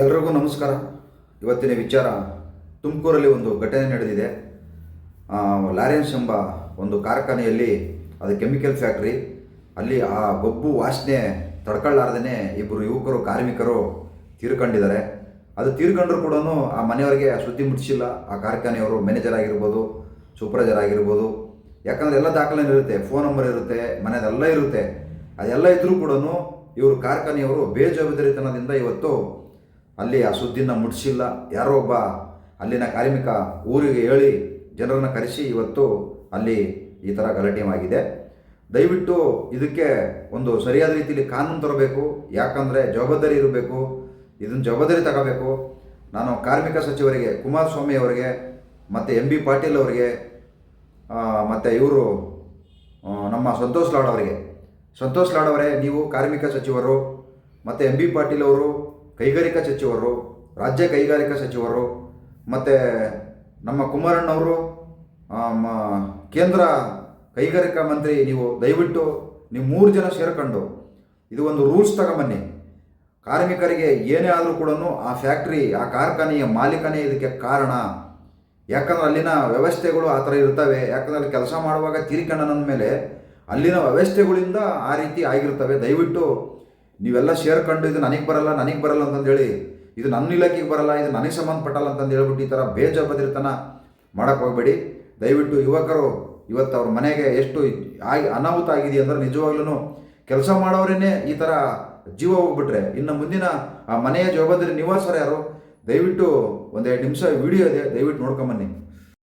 ಎಲ್ರಿಗೂ ನಮಸ್ಕಾರ. ಇವತ್ತಿನ ವಿಚಾರ ತುಮಕೂರಲ್ಲಿ ಒಂದು ಘಟನೆ ನಡೆದಿದೆ. ಲಾರೆನ್ಸ್ ಎಂಬ ಒಂದು ಕಾರ್ಖಾನೆಯಲ್ಲಿ ಅದು ಕೆಮಿಕಲ್ ಫ್ಯಾಕ್ಟ್ರಿ, ಅಲ್ಲಿ ಆ ಗೊಬ್ಬು ವಾಸನೆ ತಡ್ಕೊಳ್ಳಾರ್ದೇ ಇಬ್ಬರು ಯುವಕರು, ಕಾರ್ಮಿಕರು ತೀರ್ಕೊಂಡಿದ್ದಾರೆ. ಅದು ತೀರ್ಕೊಂಡ್ರು ಕೂಡ ಆ ಮನೆಯವರಿಗೆ ಸುದ್ದಿ ಮುಟ್ಟಿಸಿಲ್ಲ. ಆ ಕಾರ್ಖಾನೆಯವರು ಮ್ಯಾನೇಜರ್ ಆಗಿರ್ಬೋದು, ಸೂಪರ್ವೈಸರ್ ಆಗಿರ್ಬೋದು. ಯಾಕಂದರೆ ಎಲ್ಲ ದಾಖಲೆ ಇರುತ್ತೆ, ಫೋನ್ ನಂಬರ್ ಇರುತ್ತೆ ಮನೆಯದೆಲ್ಲ ಇರುತ್ತೆ. ಅದೆಲ್ಲ ಇದ್ದರೂ ಕೂಡ ಇವರು ಕಾರ್ಖಾನೆಯವರು ಬೇಜವಾಬ್ದಾರಿತನದಿಂದ ಇವತ್ತು ಅಲ್ಲಿ ಆ ಸುದ್ದಿನ ಮುಟ್ಟಿಸಿಲ್ಲ ಯಾರೋ ಒಬ್ಬ ಅಲ್ಲಿನ ಕಾರ್ಮಿಕ ಊರಿಗೆ ಹೇಳಿ ಜನರನ್ನು ಕರೆಸಿ ಇವತ್ತು ಅಲ್ಲಿ ಈ ಥರ ಗಲಾಟೆಯಾಗಿದೆ ದಯವಿಟ್ಟು ಇದಕ್ಕೆ ಒಂದು ಸರಿಯಾದ ರೀತಿಯಲ್ಲಿ ಕಾನೂನು ತರಬೇಕು. ಯಾಕಂದರೆ ಜವಾಬ್ದಾರಿ ಇರಬೇಕು. ಇದನ್ನು ಜವಾಬ್ದಾರಿ ತಗೋಬೇಕು. ನಾನು ಕಾರ್ಮಿಕ ಸಚಿವರಿಗೆ, ಕುಮಾರಸ್ವಾಮಿ ಅವರಿಗೆ, ಮತ್ತು ಎಂ ಬಿ ಪಾಟೀಲ್ ಅವರಿಗೆ ಮತ್ತು ಇವರು ನಮ್ಮ ಸಂತೋಷ್ ಲಾಡ್ ಅವರಿಗೆ. ಸಂತೋಷ್ ಲಾಡ್ ಅವರೇ, ನೀವು ಕಾರ್ಮಿಕ ಸಚಿವರು, ಮತ್ತು ಎಂ ಬಿ ಪಾಟೀಲ್ ಅವರು ಕೈಗಾರಿಕಾ ಸಚಿವರು, ರಾಜ್ಯ ಕೈಗಾರಿಕಾ ಸಚಿವರು, ಮತ್ತು ನಮ್ಮ ಕುಮಾರಣ್ಣವರು ಕೇಂದ್ರ ಕೈಗಾರಿಕಾ ಮಂತ್ರಿ, ನೀವು ದಯವಿಟ್ಟು ನೀವು ಮೂರು ಜನ ಸೇರ್ಕೊಂಡು ಇದು ಒಂದು ರೂಲ್ಸ್ ತಗೊಂಬನ್ನಿ. ಕಾರ್ಮಿಕರಿಗೆ ಏನೇ ಆದರೂ ಕೂಡ ಆ ಫ್ಯಾಕ್ಟ್ರಿ, ಆ ಕಾರ್ಖಾನೆಯ ಮಾಲೀಕನೇ ಇದಕ್ಕೆ ಕಾರಣ. ಯಾಕಂದ್ರೆ ಅಲ್ಲಿನ ವ್ಯವಸ್ಥೆಗಳು ಆ ಥರ ಇರ್ತವೆ. ಯಾಕಂದ್ರೆ ಅಲ್ಲಿ ಕೆಲಸ ಮಾಡುವಾಗ ತೀರಿಕೊಂಡ ಮೇಲೆ ಅಲ್ಲಿನ ವ್ಯವಸ್ಥೆಗಳಿಂದ ಆ ರೀತಿ ಆಗಿರ್ತವೆ. ದಯವಿಟ್ಟು ನೀವೆಲ್ಲ ಸೇರ್ಕೊಂಡು ಇದು ನನಗೆ ಬರಲ್ಲ ನನಗೆ ಬರಲ್ಲ ಅಂತಂದೇಳಿ ಇದು ನನ್ನ ಇಲಾಖೆಗೆ ಬರಲ್ಲ, ಇದು ನನಗೆ ಸಂಬಂಧಪಟ್ಟಲ್ಲ ಅಂತಂದು ಹೇಳ್ಬಿಟ್ಟು ಈ ಥರ ಬೇಜವಾಬ್ದಾರಿತನ ಮಾಡೋಕ್ಕೆ ಹೋಗಬೇಡಿ. ದಯವಿಟ್ಟು ಯುವಕರು, ಇವತ್ತು ಅವ್ರ ಮನೆಗೆ ಎಷ್ಟು ಆಗಿ ಅನಾಹುತ ಆಗಿದೆ ಅಂದ್ರೆ ನಿಜವಾಗ್ಲೂ ಕೆಲಸ ಮಾಡೋರೇನೆ ಈ ಥರ ಜೀವ ಹೋಗ್ಬಿಟ್ರೆ. ಇನ್ನು ಮುಂದಿನ ಆ ಮನೆಯ ಜವಾಬ್ದಾರಿ ನಿವಾಸರು ಯಾರು, ದಯವಿಟ್ಟು ಒಂದೆರಡು ನಿಮಿಷ ವಿಡಿಯೋ ಇದೆ, ದಯವಿಟ್ಟು ನೋಡ್ಕೊಂಬನ್ನಿ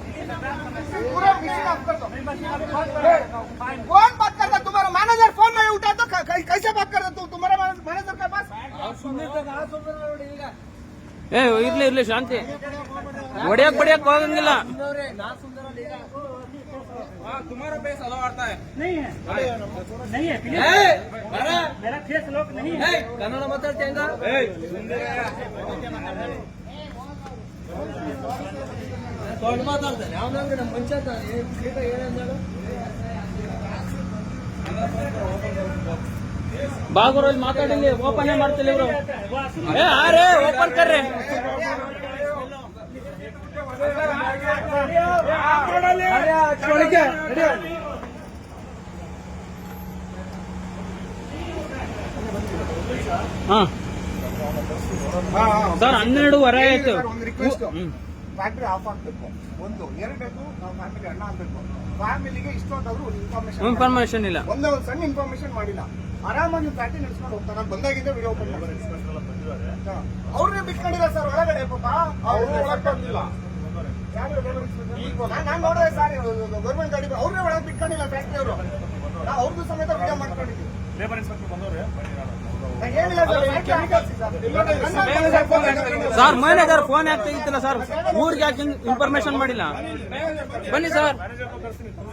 पूरा मिशन आप कर दो कौन बात करता तुम्हारा मैनेजर फोन में उठा तो क- क- कैसे बात करता तुम तुम्हारा मैनेजर के पास ಏ ಇರ್ಲಿ ಇರ್ಲಿ ಶಾಂತಿ ಹೊಡಿಯಕ್ ಬಡಿಯಕ್ ಹೋಗಂಗಿಲ್ಲ तुम्हारा बेस अलाव आता है नहीं है नहीं है प्लीज मेरा फेस लॉक नहीं है ಕನ್ನಡ ಮಾತಾಡ್ತೇಂಗ ದೊಡ್ಡ ಮಾತಾಡ್ತಾನೆ. ಅವನಂದ್ರೆ ನಮ್ಮ ಪಂಚಾಯತ್ ಸೀಟ ಏನಂದ ಬಾಗುರು ಇಲ್ಲಿ ಮಾತಾಡಿಲ್ಲಿ ಓಪನ್ ಮಾಡ್ತಿಲ್ಲ ಇವರು? ಏ ಆರೇ ಓಪನ್ ಕರ್ರಿ. ಹಾ. ಸರ್ ಹನ್ನೆರಡುವರೆ ಆಯ್ತು. ಫ್ಯಾಕ್ಟ್ರಿ ಆಫ್ ಆಗ್ಬೇಕು. ಒಂದು ಎರಡು ನಾವು ಫ್ಯಾಮಿಲಿ ಅಣ್ಣ ಆಗ್ಬೇಕು. ಫ್ಯಾಮಿಲಿಗೆ ಇಷ್ಟೊಂದಾದ್ರು ಒಂದು ಇನ್ಫಾರ್ಮೇಶನ್ ಇನ್ಫಾರ್ಮೇಶನ್ ಇಲ್ಲ. ಒಂದೇ ಒಂದು ಸಣ್ಣ ಇನ್ಫಾರ್ಮೇಶನ್ ಮಾಡಿಲ್ಲ. ಆರಾಮಾಗಿ ಫ್ಯಾಕ್ಟ್ರಿ ನಡೆಸ್ಕೊಂಡು ಹೋಗ್ತಾರೆ. ನಾನು ಬಂದಾಗಿದ್ದೆ ವಿಡಿಯೋ ಓಪನ್ ಅವ್ರನ್ನೇ ಬಿಟ್ಕೊಂಡಿಲ್ಲ ಸರ್ ಒಳಗಡೆ ಪಾಪ ಅವರು ಒಳಗೆ ಬಂದಿಲ್ಲ. ನಾನು ನೋಡಿದೆ ಸರ್ ಗೌರ್ಮೆಂಟ್ ಗಾಡಿ ಅವ್ರನ್ನೇ ಒಳಗೆ ಬಿಟ್ಕೊಂಡಿಲ್ಲ ಫ್ಯಾಕ್ಟ್ರಿ ಅವರು. ನಾವು ಅವ್ರದ್ದು ಸಮೇತ ವಿಡಿಯೋ ಮಾಡ್ಕೊಂಡಿದ್ದೀವಿ ಲೇಬರ್ ಇನ್ಸ್ಪೆಕ್ಟರ್ ಇದೆ. ಸರ್ ಮ್ಯಾನೇಜರ್ ಫೋನ್ ಯಾಕೆ? ತೆಗಿತಿಲ್ಲ ಸರ್ ಊರಿಗೆ ಯಾಕೆ ಇನ್ಫಾರ್ಮೇಶನ್ ಮಾಡಿಲ್ಲ? ಬನ್ನಿ ಸರ್.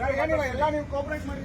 ಸರ್ ಏನಿಲ್ಲ ಎಲ್ಲ ನೀವು ಕೋಪರೇಟ್ ಮಾಡಿ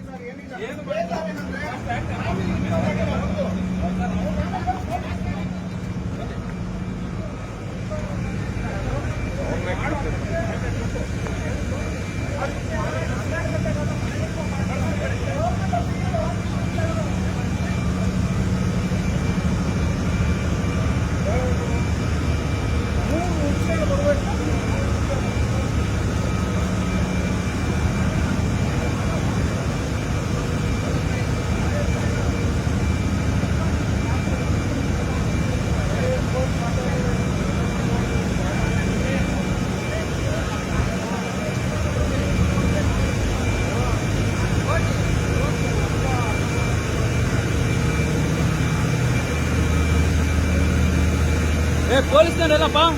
ಪಾಪ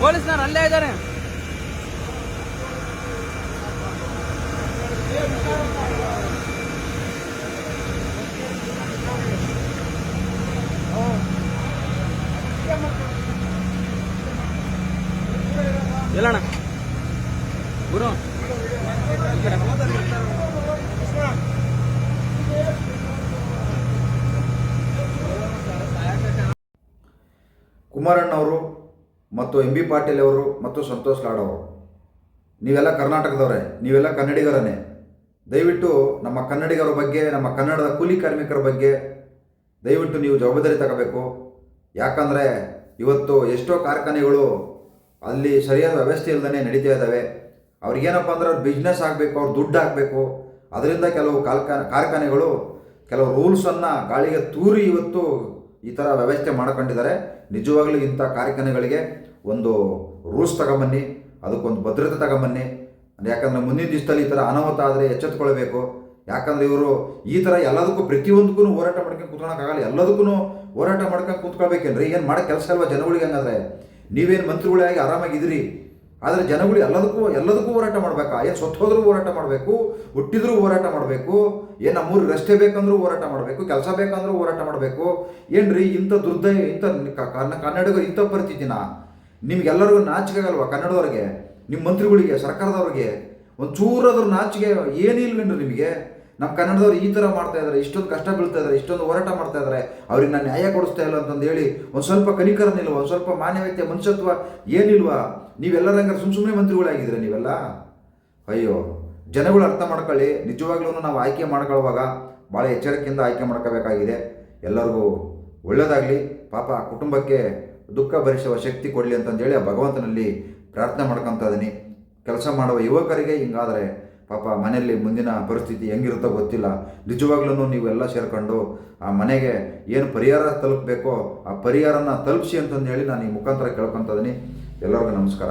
ಪೊಲೀಸ್ನವ್ರು ಅಲ್ಲೇ ಇದ್ದಾರೆ ಎಲ್ಲಣ್ಣ ಗುರು ಕುಮಾರಣ್ಣವರು ಮತ್ತು ಎಂ ಬಿ ಪಾಟೀಲ್ ಅವರು ಮತ್ತು ಸಂತೋಷ್ ಲಾಡ್ ಅವರು. ನೀವೆಲ್ಲ ಕರ್ನಾಟಕದವರೇ, ನೀವೆಲ್ಲ ಕನ್ನಡಿಗರನ್ನೇ. ದಯವಿಟ್ಟು ನಮ್ಮ ಕನ್ನಡಿಗರ ಬಗ್ಗೆ, ನಮ್ಮ ಕನ್ನಡದ ಕೂಲಿ ಕಾರ್ಮಿಕರ ಬಗ್ಗೆ ದಯವಿಟ್ಟು ನೀವು ಜವಾಬ್ದಾರಿ ತಗೋಬೇಕು. ಯಾಕಂದರೆ ಇವತ್ತು ಎಷ್ಟೋ ಕಾರ್ಖಾನೆಗಳು ಅಲ್ಲಿ ಸರಿಯಾದ ವ್ಯವಸ್ಥೆ ಇಲ್ಲದೇ ನಡೀತಾ ಇದ್ದಾವೆ. ಅವ್ರಿಗೇನಪ್ಪ ಅಂದರೆ ಅವ್ರ ಬಿಸ್ನೆಸ್ ಆಗಬೇಕು, ಅವ್ರು ದುಡ್ಡು ಹಾಕಬೇಕು. ಅದರಿಂದ ಕೆಲವು ಕಾರ್ಖಾನೆ ಕಾರ್ಖಾನೆಗಳು ಕೆಲವು ರೂಲ್ಸನ್ನು ಗಾಳಿಗೆ ತೂರಿ ಇವತ್ತು ಈ ಥರ ವ್ಯವಸ್ಥೆ ಮಾಡ್ಕೊಂಡಿದ್ದಾರೆ. ನಿಜವಾಗ್ಲೂ ಇಂಥ ಕಾರ್ಖಾನೆಗಳಿಗೆ ಒಂದು ರೂಲ್ಸ್ ತಗೊಂಬನ್ನಿ, ಅದಕ್ಕೊಂದು ಭದ್ರತೆ ತಗೊಂಬನ್ನಿ. ಯಾಕಂದರೆ ಮುಂದಿನ ದಿವಸದಲ್ಲಿ ಈ ಥರ ಅನಾಹುತ ಆದರೆ ಎಚ್ಚೆತ್ಕೊಳ್ಬೇಕು. ಯಾಕಂದರೆ ಇವರು ಈ ಥರ ಎಲ್ಲದಕ್ಕೂ ಪ್ರತಿಯೊಂದಕ್ಕೂ ಹೋರಾಟ ಮಾಡ್ಕೊಂಡು ಕೂತ್ಕೊಳಕ್ಕಾಗಲ್ಲ ಎಲ್ಲದಕ್ಕೂ ಹೋರಾಟ ಮಾಡ್ಕೊಂಡು ಕೂತ್ಕೊಳ್ಬೇಕೇನ್ರಿ? ಏನು ಮಾಡೋ ಕೆಲಸ ಅಲ್ವಾ ಜನಗಳಿಗೆ ಹಂಗಾದ್ರೆ? ನೀವೇನು ಮಂತ್ರಿಗಳಾಗಿ ಆರಾಮಾಗಿದ್ದೀರಿ? ಆದರೆ ಜನಗಳು ಎಲ್ಲದಕ್ಕೂ ಎಲ್ಲದಕ್ಕೂ ಹೋರಾಟ ಮಾಡಬೇಕಾ? ಏನು ಸೊತ್ತು ಹೋದ್ರೂ ಹೋರಾಟ ಮಾಡಬೇಕು, ಹುಟ್ಟಿದ್ರೂ ಹೋರಾಟ ಮಾಡಬೇಕು, ಏನು ನಮ್ಮೂರಿಗೆ ರಸ್ತೆ ಬೇಕಂದ್ರೂ ಹೋರಾಟ ಮಾಡಬೇಕು, ಕೆಲಸ ಬೇಕಂದ್ರೂ ಹೋರಾಟ ಮಾಡಬೇಕು. ಏನ್ರಿ ಇಂಥ ದುರ್ದೈ ಇಂಥ ಕನ್ನಡಿಗರು ಇಂಥ ಪರಿಸ್ಥಿತಿನ? ನಿಮ್ಗೆಲ್ಲರಿಗೂ ನಾಚಿಕೆ ಆಗಲ್ವಾ ಕನ್ನಡದವ್ರಿಗೆ ನಿಮ್ಮ ಮಂತ್ರಿಗಳಿಗೆ, ಸರ್ಕಾರದವ್ರಿಗೆ? ಒಂದು ಚೂರಾದ್ರೂ ನಾಚಿಕೆ ಏನಿಲ್ವೇನ್ರಿ ನಿಮಗೆ? ನಮ್ಮ ಕನ್ನಡದವ್ರು ಈ ಥರ ಮಾಡ್ತಾ ಇದ್ದಾರೆ ಇಷ್ಟೊಂದು ಕಷ್ಟ ಬೀಳ್ತಾ ಇದ್ದಾರೆ ಇಷ್ಟೊಂದು ಹೋರಾಟ ಮಾಡ್ತಾ ಇದ್ದಾರೆ ಅವ್ರಿಗೆ ನಾನು ನ್ಯಾಯ ಕೊಡಿಸ್ತಾ ಇಲ್ಲ ಅಂತಂದು ಹೇಳಿ ಒಂದು ಸ್ವಲ್ಪ ಕನಿಕರನಿಲ್ವಾ ಒಂದು ಸ್ವಲ್ಪ ಮಾನವೀಯತೆ ಮನುಷ್ಯತ್ವ ಏನಿಲ್ವಾ? ನೀವೆಲ್ಲರ ಹಂಗಾರೆ ಸುಮ್ಮ ಸುಮ್ಮನೆ ಮಂತ್ರಿಗಳಾಗಿದ್ದೀರಾ ನೀವೆಲ್ಲ? ಅಯ್ಯೋ, ಜನಗಳು ಅರ್ಥ ಮಾಡ್ಕೊಳ್ಳಿ ನಿಜವಾಗ್ಲೂ ನಾವು ಆಯ್ಕೆ ಮಾಡ್ಕೊಳ್ಳುವಾಗ ಭಾಳ ಎಚ್ಚರಿಕೆಯಿಂದ ಆಯ್ಕೆ ಮಾಡ್ಕೋಬೇಕಾಗಿದೆ. ಎಲ್ಲರಿಗೂ ಒಳ್ಳೆಯದಾಗಲಿ ಪಾಪ ಕುಟುಂಬಕ್ಕೆ ದುಃಖ ಭರಿಸುವ ಶಕ್ತಿ ಕೊಡಲಿ ಅಂತಂದೇಳಿ ಆ ಭಗವಂತನಲ್ಲಿ ಪ್ರಾರ್ಥನೆ ಮಾಡ್ಕೊತಾ ಇದ್ದೀನಿ. ಕೆಲಸ ಮಾಡುವ ಯುವಕರಿಗೆ ಹಿಂಗಾದರೆ ಪಾಪ ಮನೆಯಲ್ಲಿ ಮುಂದಿನ ಪರಿಸ್ಥಿತಿ ಹೆಂಗಿರುತ್ತೋ ಗೊತ್ತಿಲ್ಲ. ನಿಜವಾಗ್ಲೂ ನೀವೆಲ್ಲ ಸೇರ್ಕೊಂಡು ಆ ಮನೆಗೆ ಏನು ಪರಿಹಾರ ತಲುಪಬೇಕೋ ಆ ಪರಿಹಾರನ ತಲುಪಿಸಿ ಅಂತಂದು ಹೇಳಿ ನಾನು ಈ ಮುಖಾಂತರ ಕೇಳ್ಕೊತ ಇದ್ದೀನಿ. ಎಲ್ಲರಿಗೂ ನಮಸ್ಕಾರ.